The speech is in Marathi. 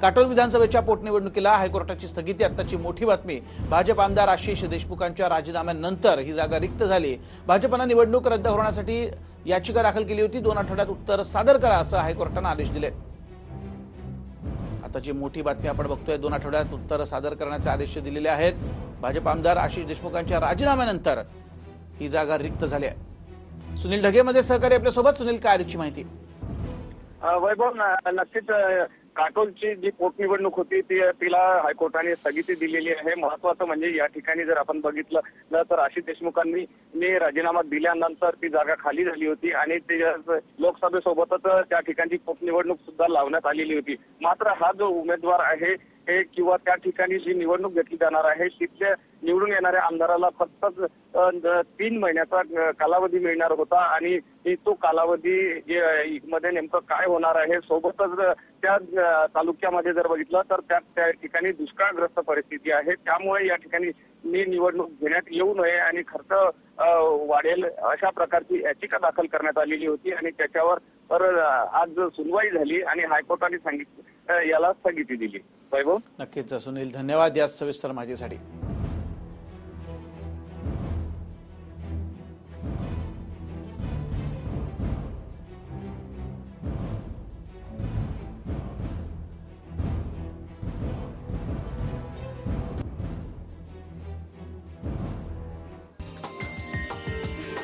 काटोल विधानसभेच्या पोटनिवडणुकीला हायकोर्टाची स्थगिती आत्ताची मोठी बातमी. भाजप आमदार आशिष देशमुखांच्या राजीनाम्यानंतर ही जागा रिक्त झाली. भाजपनं निवडणूक रद्द होण्यासाठी याचिका दाखल केली होती. दोन आठवड्यात उत्तर सादर करा असं हायकोर्टानं आदेश दिले. आताची मोठी बातमी आपण बघतोय. दोन आठवड्यात उत्तर सादर करण्याचे आदेश दिलेले आहेत. भाजप आमदार आशिष देशमुखांच्या राजीनाम्यानंतर ही जागा रिक्त झाली आहे. सुनील ढगेमध्ये सहकारी आपल्यासोबत. सुनील काय माहिती? वैभव नक्कीच काटोलची जी पोटनिवडणूक होती ती तिला हायकोर्टाने स्थगिती दिलेली आहे. महत्वाचं म्हणजे या ठिकाणी जर आपण बघितलं तर आशिष देशमुखांनी राजीनामा दिल्यानंतर ती जागा खाली झाली होती आणि ते लोकसभेसोबतच त्या ठिकाणची पोटनिवडणूक सुद्धा लावण्यात आलेली होती. मात्र हा जो उमेदवार आहे हे किंवा त्या ठिकाणी जी निवडणूक घेतली जाणार आहे तिथल्या निवडून येणाऱ्या आमदाराला फक्त तीन महिन्याचा कालावधी मिळणार होता आणि तो कालावधी मध्ये नेमकं काय होणार आहे सोबतच त्या तालुक्यामध्ये जर बघितलं तर त्या त्या ठिकाणी दुष्काळग्रस्त परिस्थिती आहे. त्यामुळे या ठिकाणी मी निवडणूक घेण्यात येऊ नये आणि खर्च वाढेल अशा प्रकारची याचिका दाखल करण्यात आलेली होती आणि त्याच्यावर आज सुनवाई झाली आणि हायकोर्टाने सांगितलं याला स्थगिती दिली. वैभव? नक्कीच सुनील धन्यवाद या सविस्तर माहितीसाठी.